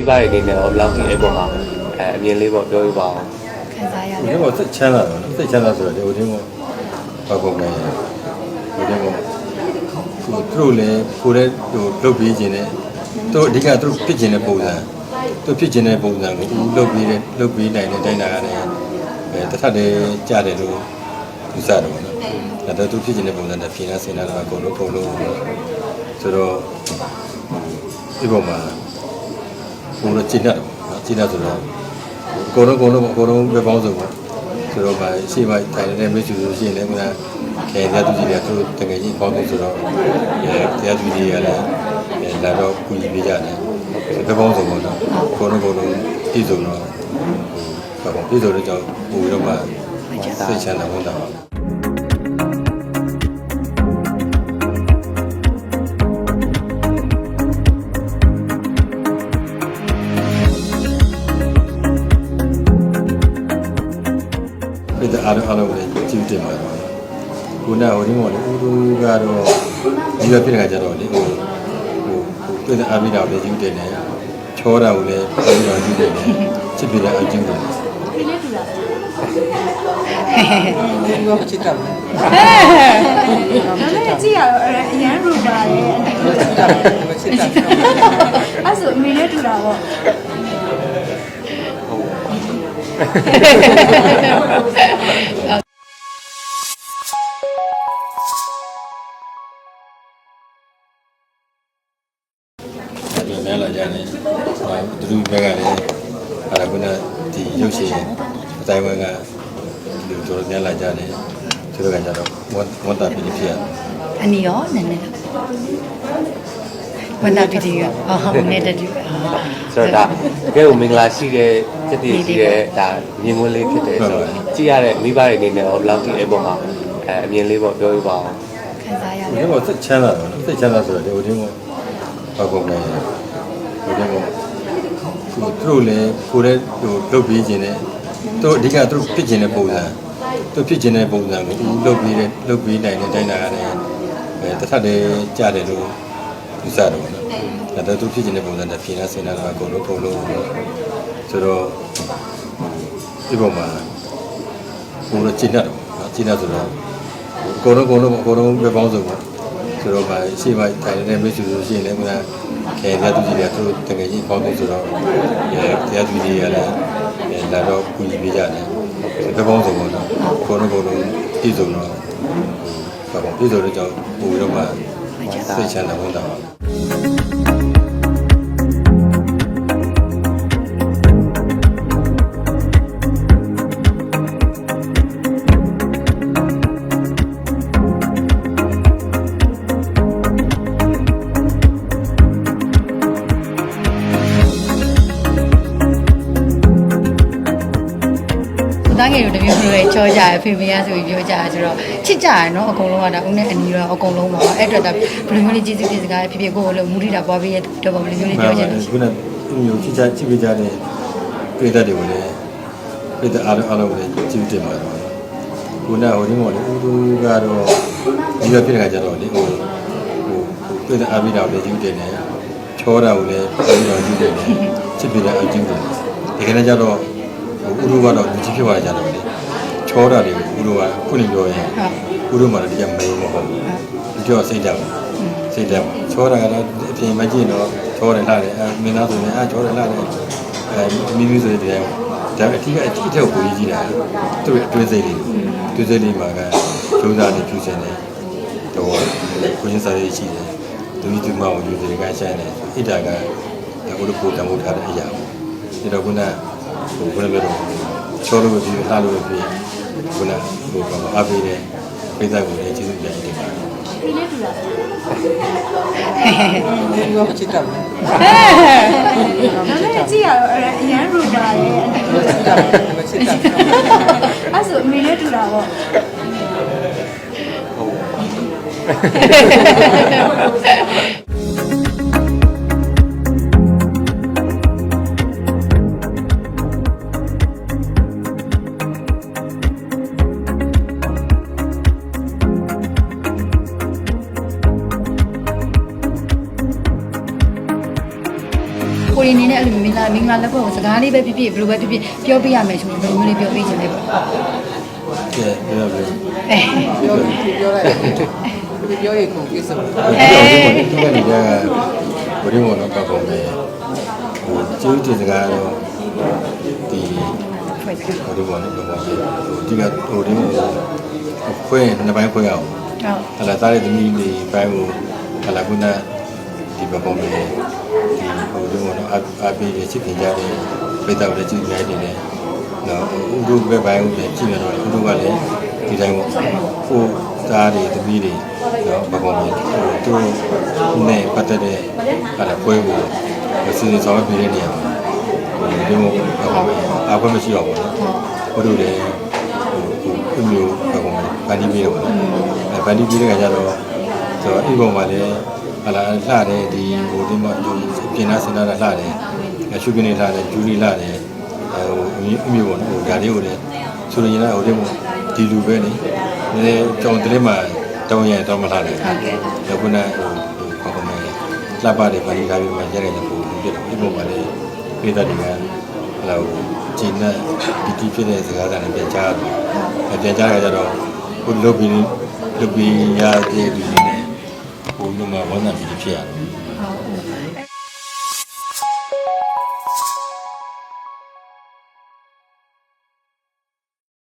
မိဘတွေအနေနဲ့တော့ဘယ်လောက်ထိအဲ့ပေါ်မှာအဲအမြင်လေးပေါ့ပြောပြပါအောင်ခံစားရဒီတယ်တော့စိတ်ချမ်းသာတယ်နော်စိတ်ချမ်းသာဆိုတော့ဒီဟိုတင်းကဘာကုန်လဲဟိုတင်းကကိုသူတို့လည်းကိုလည်းဟိုလုတ်ပြီးခြင်းနဲ့သူတို့အဓိကသူတို့ဖြစ်ခြင်းတဲ့ပုံစံသူဖြစ်ခြင်းတဲ့ပုံစံကိုဦးလုတ်ပြီးတဲ့လုတ်ပြီးနိုင်တဲ့တိုင်းတာရတယ်အဲတစ်ထပ်တည်းကြားတယ်လို့သူစားတယ်ပေါ့နော်ဒါတော့သူဖြစ်ခြင်းတဲ့ပုံစံနဲ့ပြင်လာစင်လာတာကိုလုံးပုံလုံးဆိုတော့ဒီပုံမှာ ကိုတော့ကျင့်တတ်တယ်ပေါ့နော်ကျင့်တတ်ဆိုတော့အကုန်လုံးအကုန်လုံးအကုန်လုံးပဲပေါင်းစုံပေါ့ဆိုတော့ဗာရှေ့မှာတိုင်နေတဲ့မိတ်ဆွေဆိုရှင်လည်းကခဲတရားသူကြီးတွေကသူတို့တကယ်ကြီးပေါင်းစုံဆိုတော့အဲတရားသူကြီးတွေကလည်းအဲလာတော့ကူညီပေးကြတယ်ပဲပေါင်းစုံပေါ့နော်အကုန်လုံးအကုန်လုံးပြည်စုံတော့ဟိုဘာပေါ့ပြည်စုံတဲ့ကြောင့်ဟိုတော့မှစိတ်ချမ်းသာဝန်တာပါ ပြည်သက်အားလုံးအားလုံးလည်းကြည့်တင်ပါတယ်ခုနကဟိုဒီမော်လေဦးသူကတော့ဒီရဖြစ်တဲ့ခါကျတော့လေဟိုဟိုပြည်သက်အားပြီးတော့လည်းကြည့်တင်တယ်ချောတာကိုလည်းပြီးတော့ကြည့်တင်တယ်ချစ်ပြတဲ့အကျဉ်းတယ်ရောချစ်တယ်ဒါနဲ့ကြည့်ရတော့အရန်ရူပါတယ်ချစ်တယ်ချစ်တယ်အဲ့ဆိုအမေနဲ့တူတာပေါ့ ဒီမဲလာကြတယ်သူတို့ဘက်ကလည်းအဲ့ဒါကဒီရုပ်ရှင်အတိုင်းဝဲကဒီတို့တော်များလာကြတယ်ဆိုတော့ကကြတော့ဝန်တာပြည်ဖြစ်ရအနီရောနည်းနည်း ဝန္တာပီတီကဟောဟောနည်းတည်းဆိုတော့ဒါတကယ်ကိုမင်္ဂလာရှိတဲ့စက်တည်ရှိတဲ့ဒါမြင်ကွင်းလေးဖြစ်တယ်ဆိုတော့ကြည့်ရတဲ့မိဘတွေအနေနဲ့တော့ဘယ်လောက်ထိအဲ့ပေါ်မှာအဲအမြင်လေးပေါ့ပြောပြပါအောင်ခံစားရတဒီယ်တော့စိတ်ချမ်းသာတယ်နော်စိတ်ချမ်းသာဆိုတော့ဒီဟိုတင်းကဘာကုန်လဲဟိုတင်းကကိုသူတို့လည်းကိုလည်းဟိုလုတ်ပြီးခြင်းနဲ့သူတို့အဓိကသူတို့ဖြစ်ခြင်းတဲ့ပုံစံသူဖြစ်ခြင်းတဲ့ပုံစံကိုဦးလုတ်ပြီးတဲ့လုတ်ပြီးနိုင်တဲ့တိုင်းတာရတယ်အဲတစ်ထပ်တည်းကြားတယ်လို့ သူစားတယ်ပေါ့နော်ဒါတော့သူဖြစ်ခြင်းတဲ့ပုံစံနဲ့ပြင်လာစင်လာတာကိုလုံးပုံလုံးဆိုတော့ဒီပုံမှာကိုတော့ကျင့်တတ်တယ်ပေါ့နော်ကျင့်တတ်ဆိုတော့အကုန်လုံးအကုန်လုံးအကုန်လုံးပဲပေါင်းစုံပေါ့ဆိုတော့ဗာရှေ့မှာတိုင်နေတဲ့မိတ်ဆွေဆိုရှင်လည်းကခဲတရားသူကြီးတွေကသူတို့တကယ်ကြီးပေါင်းစုံဆိုတော့အဲတရားသူကြီးတွေကလည်းအဲလာတော့ကူညီပေးကြတယ်ပဲပေါင်းစုံပေါ့နော်အကုန်လုံးအကုန်လုံးပြည်စုံတော့ဟိုဘာပေါ့ပြည်စုံတဲ့ကြောင့်ဟိုတော့မှစိတ် ချမ်းသာဝန်တာပါ သားငယ်တို့တမျိုးမျိုးရဲ့ချောကြရဖေဖေရဆိုပြီးပြောကြရဆိုတော့ချစ်ကြရနော်အကုန်လုံးကဒါဦးနဲ့အနီရောအကုန်လုံးပါအဲ့အတွက်ဒါဘယ်လိုမျိုးလေးကျေးဇူးတင်စကားဖြစ်ဖြစ်ကိုယ်လည်းမူရိတာပွားပေးရတော့ဘယ်လိုမျိုးလေးပြောချင်လဲခုနကမျိုးချစ်ချကြည့်ပေးကြတဲ့ပြည်သက်တွေကိုလည်းပြည်သက်အားလုံးအားလုံးလည်းကြည့်တင်ပါတယ်ခုနကဟိုဒီမော်လေဦးသူကတော့ဒီရဖြစ်တဲ့ခါကျတော့လေဟိုဟိုပြည်သက်အားပြီးတော့လည်းကြည့်တင်တယ်ချောတာကိုလည်းပြီးတော့ကြည့်တင်တယ်ချစ်ပြတဲ့အကျဉ်းတယ်ဒီကနေ့ကျတော့ ဟိုဦးတို့ကတော့ဒီဖြစ်သွားကြတော့လေချောတာတွေကိုဦးတို့ကခုနပြောရင်ဦးတို့မှလည်းဒီကမင်းမဟုတ်ဘူးဒီတော့စိတ်ကြောက်စိတ်ကြောက်ချောတာကတော့အပြင်မကြည့်တော့ချောတယ်လာတယ်အဲမင်းသားဆိုရင်အဲချောတယ်လာတယ်အဲမိမိဆိုတဲ့တရားဒါအထီးကအထီးတဲ့ကိုကြီးကြီးတာသူ့ရဲ့အတွင်းစိတ်လေးအတွင်းစိတ်လေးမှာကကျိုးစားနေဖြူစင်တယ်တော့ကိုရင်းစားရေးရှိတယ်သူကြီးသူမကိုယူတယ်ကဆိုင်တယ်ဣတာကဟိုလိုပိုတမိုးထားတဲ့အရာပေါ့ဒါတော့ခုန ဟိုခုနပြောတော့ချောလို့ပြီးလှလို့ပြီးခုနဟိုဘာအပေးတယ်ပိဿကိုလည်းကျေးဇူးပြန်တင်ပါတယ်အမေနဲ့တူတာရောချစ်တယ်ဒါနဲ့ကြည့်ရတော့အရန်ရူပါတယ်ချစ်တယ်ချစ်တယ်အဲ့ဆိုအမေနဲ့တူတာပေါ့ ကိုရီအနေနဲ့အဲ့လိုမင်္ဂလာမင်္ဂလာလက်ဖို့စကားလေးပဲဖြစ်ဖြစ်ဘယ်လိုပဲဖြစ်ဖြစ်ပြောပြရမယ်ဆိုရင်ဘယ်လိုမျိုးလေးပြောပြချင်လဲပေါ့ကဲပြောပြအဲပြောပြောလိုက်ပြောရကုန်ကိစ္စပါဒီကနေ့ကဘယ်လိုမှတော့ပေါ့မယ်ဟိုကျေးဇူးတင်စကားတော့ဒီဖွဲ့စည်းဟုတ်ဟိုဒီပေါ်နေတော့ဒီကဟိုဒီမှာခွဲနှစ်ပိုင်းခွဲအောင်ဟလာသားတဲ့သမီးလေးပိုင်းကိုဟလာကုနာ ဒီဘပေါ်မှာဒီဟိုဒီမှာတော့အပေးရချစ်ခင်ကြတဲ့ပိတ်တော်လည်းကြည့်နေတယ်နော်ဥဒုပဲပိုင်းကိုကြည့်နေတော့ဥဒုကလည်းဒီတိုင်းပေါ့ဟိုသားတွေသမီးတွေနော်ဘပေါ်မှာဟိုသူနဲ့ပတ်သက်တဲ့ဟလာပွဲကိုစီစဉ်ဆောင်ပြတဲ့နေရာမှာဒီလိုအခွင့်မရှိတော့ဘူးနော်ဘုတို့လည်းဟိုဟိုမျိုးပေါ့ကောင်ဗန်ဒီပြီးတော့အဲဗန်ဒီပြီးတဲ့ခါကျတော့ဆိုတော့အိမ်ပေါ်မှာလည်း ဟလာလှတယ်ဒီဟိုဒီမှာဒီပြင်လာစင်လာလှတယ်အရှုပ်ကနေလှတယ်ဂျူရီလှတယ်အဲဟိုအမျိုးပေါ့နော်ဟိုဒါလေးကိုလည်းဆိုရင်လည်းဟိုဒီမှာဒီလူပဲနေနည်းနည်းကြောင်တလေးမှာတောင်းရင်တောင်းမလှတယ်ဒါကနဟိုဟိုပေါ့ကောင်လှပတယ်ဗန်ဒီထားပြီးမှရက်ရတယ်ပုံပြတယ်အိမ်ပေါ်မှာလည်းပြည်သားတွေကဟလာဟိုဂျင်းနဲ့ဒီတီဖြစ်တဲ့စကားသံနဲ့ပြန်ကြားတယ်။ပြန်ကြားရကြတော့ဟိုလုတ်ပြီးလုတ်ပြီးရတဲ့ဒီနဲ့ ဟိုလုံးမှာဝန်ထမ်းပြီးဖြစ်ရတယ်ဟုတ်